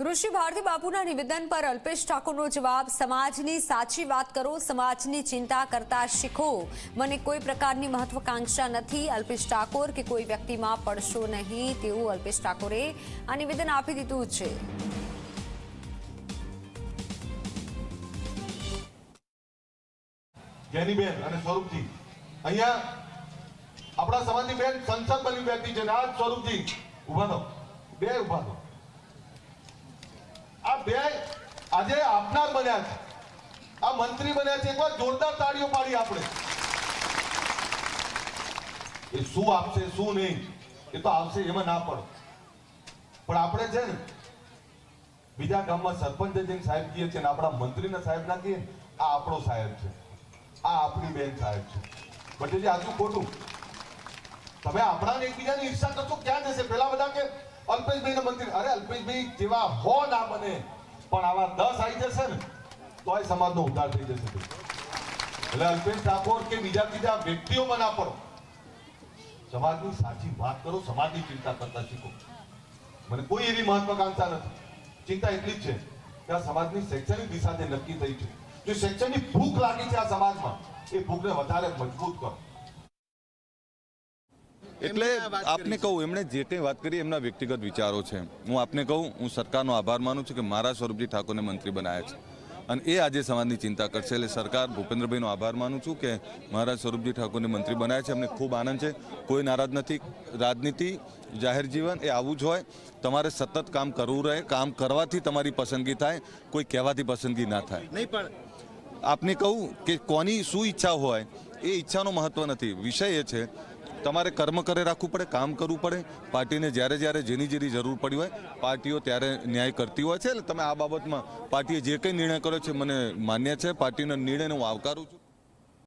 ઋષિ ભારતી બાપુના નિવેદન પર અલ્પેશ ઠાકોરનો જવાબ, સમાજની સાચી વાત કરો, સમાજની ચિંતા કરતા શીખો. મને કોઈ પ્રકારની મહત્વકાંક્ષા નથી, અલ્પેશ ઠાકોર, કે કોઈ વ્યક્તિમાં પડશો નહીં, તેવું અલ્પેશ ઠાકોરે આ નિવેદન આપી દીધું છે. સ્વરૂપજી, અહીંયા આપણા સમાજની બેન સંસદ બની બેઠી છે સ્વરૂપજી ઊભા બે ઊભા આ બે આજે આપનાર બન્યા છે. આ મંત્રી બન્યા છે. એકવાર જોરદાર તાળીઓ પાડી આપણે. એ શું આપશે, શું નહીં, એ તો આવશે, એમાં ના પડે. પણ આપણે છે ને, બીજા ગામમાં સરપંચ જઈને સાહેબ કહીએ છીએ આપણા મંત્રીને સાહેબ ના કહીએ આ આપણો સાહેબ છે. આ આપણી બેન સાહેબ છે. બટેજી આજુ ખોટું. તમે આપણા ને એકબીજાની ઈર્ષા કરશો, ક્યાં જશે? પેલા બધા કે અલ્પેશભાઈ મંદિર. અરે, અલ્પેશભાઈ, જેવા હો ના બને. પણ આવા દસ આવી જશે ને તો આ સમાજનો ઉદ્ધાર થઈ જશે. એટલે અલ્પેશ ઠાકોર કે બીજા બીજા વ્યક્તિઓમાં ના પડો. સમાજની સાચી વાત કરો, સમાજની ચિંતા કરતા શીખો. મને કોઈ એવી મહત્વાકાંક્ષા નથી. ચિંતા એટલી જ છે કે આ સમાજની શૈક્ષણિક દિશા જે નક્કી થઈ છે. જો શૈક્ષણિક ભૂખ લાગી છે આ સમાજમાં, એ ભૂખને વધારે મજબૂત કરો. એટલે આપને કહું એમણે જે કંઈ વાત કરી એમના વ્યક્તિગત વિચારો છે. હું આપને કહું હું સરકારનો આભાર માનું છું કે મારા સ્વરૂપજી ઠાકોરને મંત્રી બનાવ્યા છે. અને એ આજે સમાજની ચિંતા કરશે એટલે સરકાર ભૂપેન્દ્રભાઈનો આભાર માનું છું કે મારા સ્વરૂપજી ઠાકોરને મંત્રી બનાવ્યા છે. અમને ખૂબ આનંદ છે. કોઈ નારાજ નથી. રાજનીતિ જાહેર જીવન એ આવું જ હોય. તમારે સતત કામ કરવું રહે. કામ કરવાથી તમારી પસંદગી થાય. કોઈ કહેવાથી પસંદગી ના થાય. નહીં પણ આપને કહું કે કોની શું ઈચ્છા હોય એ ઈચ્છાનો મહત્વ નથી. વિષય એ છે તમારે કર્મ કરે, રાખવું પડે, કામ કરવું પડે. પાર્ટીને જ્યારે જ્યારે જેની જેની જરૂર પડી હોય, પાર્ટીઓ ત્યારે ન્યાય કરતી હોય છે. એટલે તમે આ બાબતમાં પાર્ટીએ જે કંઈ નિર્ણય કર્યો છે, મને માન્ય છે. પાર્ટીના નિર્ણયને હું આવકારું છું.